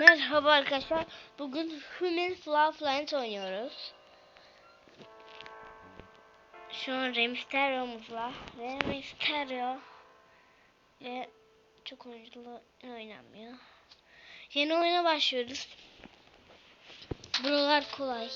Merhaba arkadaşlar. Bugün Human Flyflant oynuyoruz. Şu an. Rey Mysterio ve çok oyunculu oynanmıyor. Yeni oyuna başlıyoruz. Buralar kolay.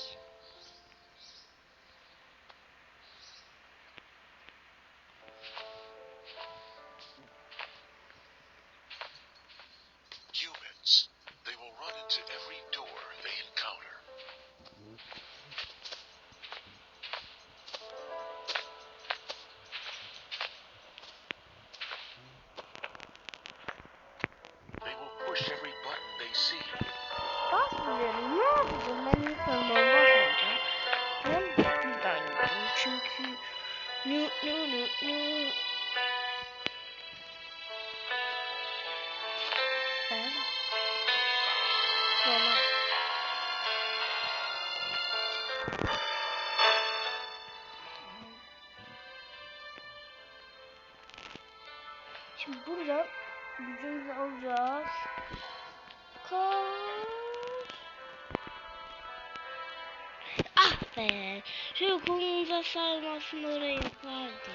Alacağız. Kaç. Ah be. Şöyle kolumuza sarmasın oraya yapardı.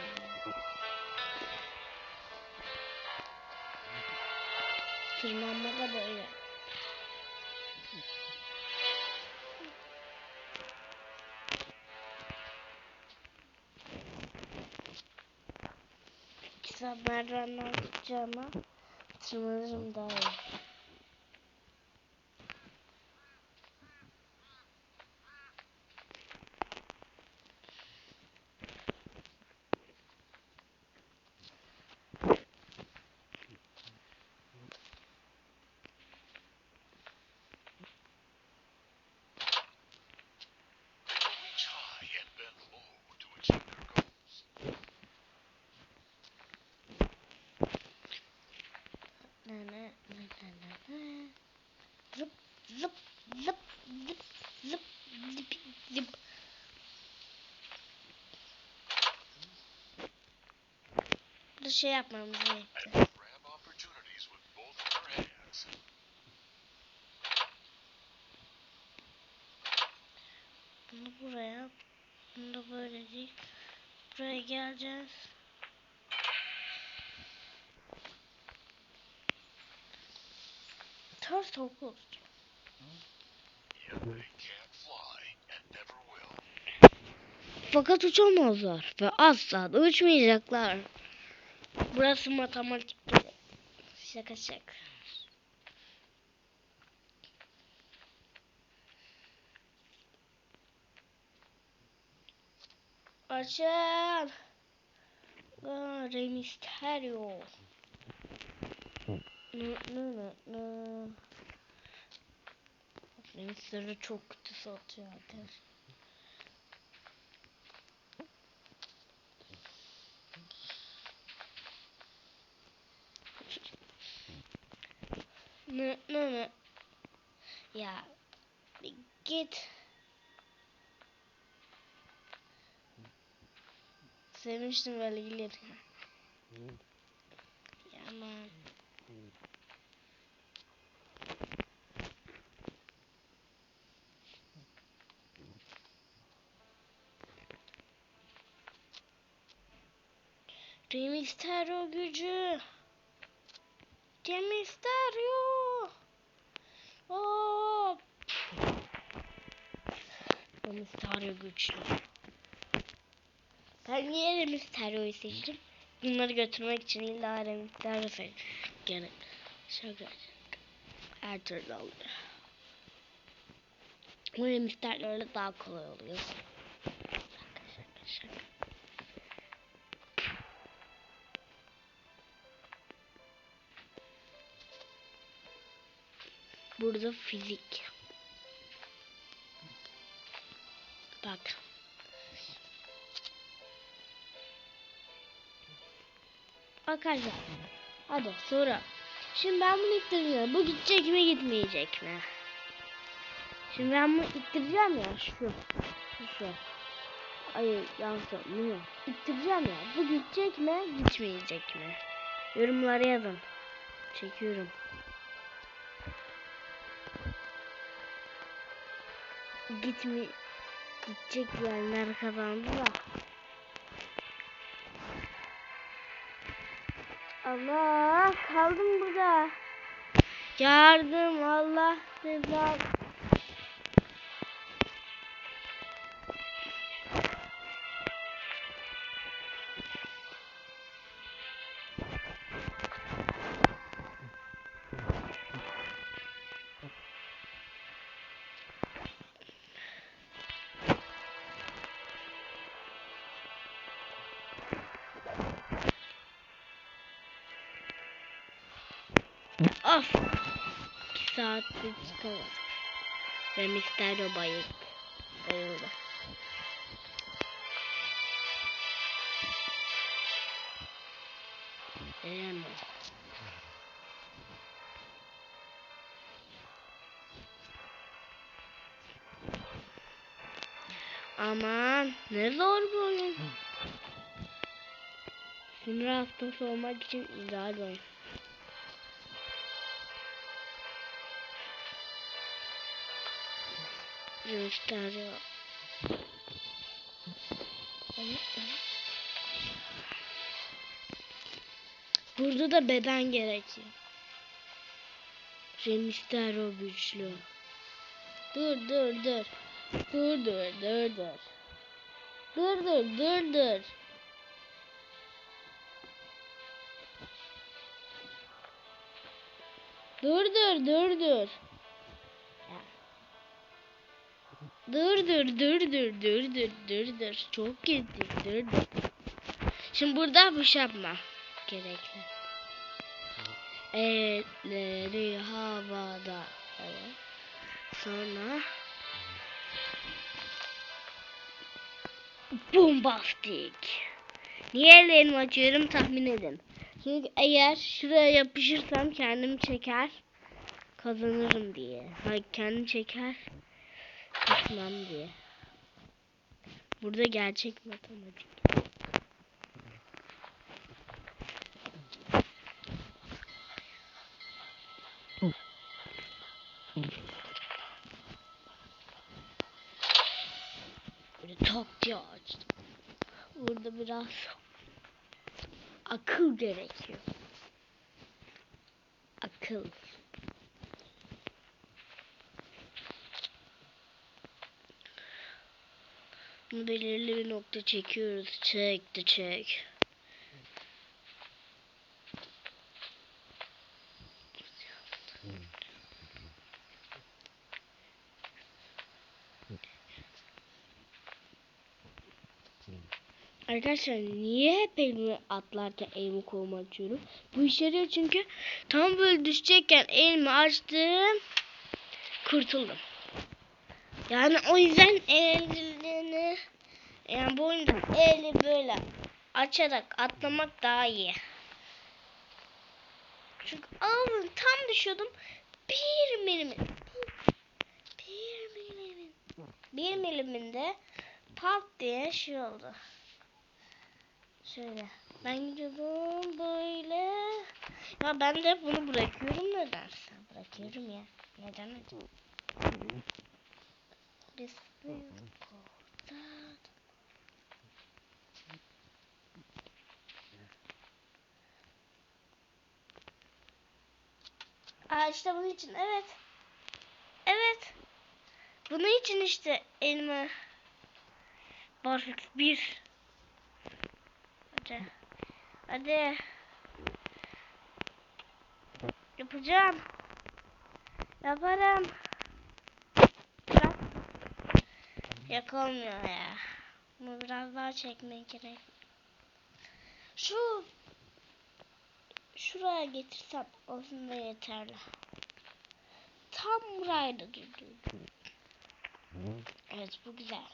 Tırmanma da böyle. Saat merdivenden tutacağıma tırmanırım daha iyi. Burada şey yapmamız gerekiyor. Bunu buraya, bunu da böyle değil. Buraya geleceğiz. Ters will. Fakat uçamazlar ve asla da uçmayacaklar. Burası matematik değil. Şaka şaka. Açın. Mysterio. Nı nı nı nı. Rey Mysterio çok kötü satıyor arkadaşlar. Nı nı nı. Ya git. Sevmiştim böyle gelir. Ya aman. Rey Mysterio gücü. Rey Mysterio. Rey Mysterio güçlü. Ben niye Rey Mysterio'yu seçtim? Bunları götürmek için illa Mysterio seçtim. Gene şaka. Her türlü oluyor. Bu Mysterio'yla daha kolay oluyor. Şaka şaka şaka. Burada fizik. Bak. Arkadaşlar. Hadi sonra. Şimdi ben bunu ittireceğim. Bu gidecek mi gitmeyecek mi? Şimdi ben bunu ittireceğim ya şu. Şu. Hayır yanlış bunu. İttireceğim ya. Bu gidecek mi gitmeyecek mi? Yorumlara yazın. Çekiyorum. gitmi gidecek diyenler kazandı da. Allah kaldım burada. Yardım Allah rızası. Of. İki saattir çıkamadık. Ve Mister bayık. Bayıldı. Veremem. Aman ne zor bu oyun. Sinir hastası olmak için ideal oyun. Gösteriyor. Burada da beden gerekiyor. Remistero güçlü. Dur dur dur. Dur dur dur dur. Dur dur dur dur. Dur dur dur dur. Dur dur dur dur dur dur dur dur. Çok gittik dur dur. Şimdi burada bu yapma gerekli. Elleri havada. Evet. Sonra bombastik. Niye ellerimi açıyorum tahmin edin. Çünkü eğer şuraya yapışırsam kendimi çeker kazanırım diye. Hayır kendim çeker Kısmam diye. Burada gerçek matematik. Böyle tak diye açtım. Burada biraz akıl gerekiyor. Akıl. Belirli bir nokta çekiyoruz. Çekti çek. Arkadaşlar niye hep elimi atlarken elimi kolumu açıyorum? Bu işe yarıyor çünkü tam böyle düşecekken elimi açtım. Kurtuldum. Yani o yüzden elini yani bu oyunda eli böyle açarak atlamak daha iyi. Çünkü ağzım tam düşüyordum. Bir milimin. Bir milimin. Bir miliminde pat diye şey oldu. Şöyle. Ben gidiyordum böyle. Ya ben de bunu bırakıyorum nedense. Bırakıyorum ya. Neden acaba? Biz burada. Aa işte bunun için evet. Evet. Bunun için işte elma. Barfix bir. Hadi. Hadi. Yapacağım. Yaparım. Yok ya. Bunu biraz daha çekmek gerek. Şu şuraya getirsem aslında yeterli. Tam buraya da durdu. Evet bu güzel.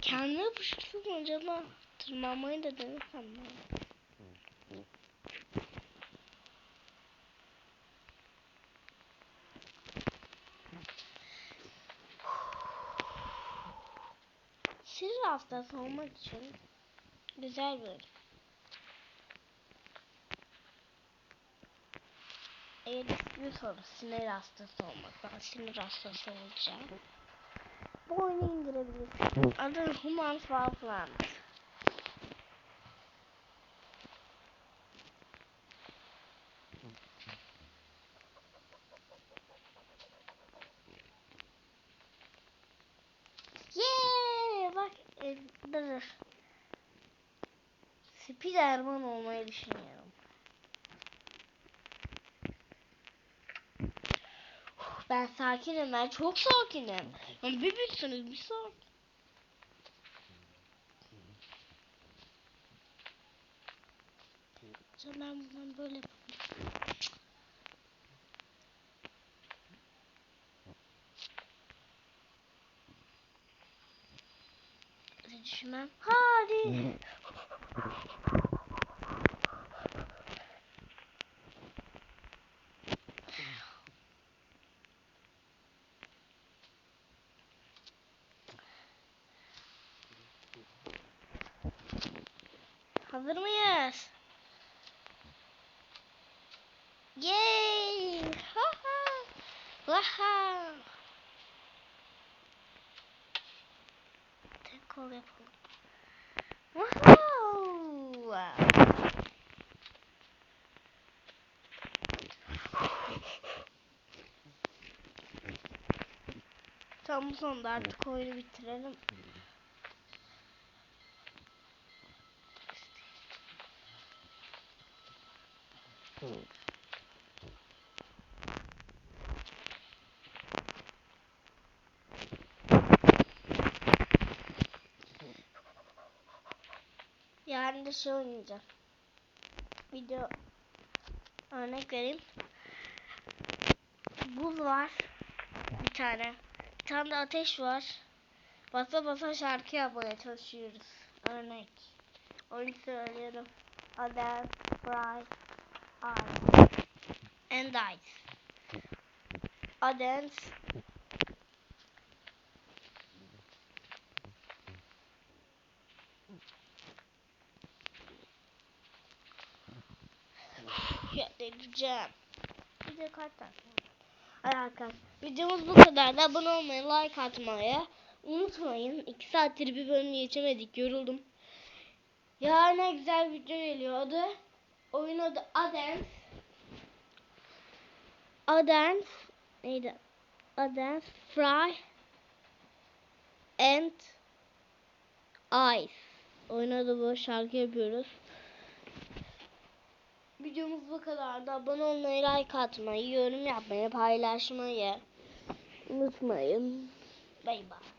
Kendi yapışırsın mı acaba? Tırmanmayı da denesem mi? Sinir hastası olmak için güzel bir oyun. eğrisini sonra sinir hastası olmak. Ben sinir hastası olacağım. Bu oyunu indirebilirsin. Adı Human Fall Plant. E, dur. Spiderman olmayı düşünüyorum. Ben sakinim ben çok sakinim. Yani bir bilsiniz bir sakin. Sonra ben bundan böyle yapayım. Düşünmem. Hadi. Hazır mıyız? Yay! Ha ha! Tam bu sonunda artık oyunu bitirelim. Yarın da şey oynayacağım. Video örnek vereyim. Buz var. Bir tane. Bir tane de ateş var. Basa basa şarkı yapmaya çalışıyoruz. Örnek. Oyunu söylüyorum. Adele, Fry, Ice. And Ice. Adele, Ya delireceğim. Bir de? Hadi arkadaşlar. Videomuz bu kadar. Abone olmayı, like atmayı unutmayın. 2 saattir bir bölüm geçemedik. Yoruldum. Ya ne güzel video geliyor. Adı oyun adı Adens. Adens neydi? Adens Fry and Ice. Oyun adı bu. Şarkı yapıyoruz. Videomuz bu kadardı. Abone olmayı, like atmayı, yorum yapmayı, paylaşmayı unutmayın. Bay bay.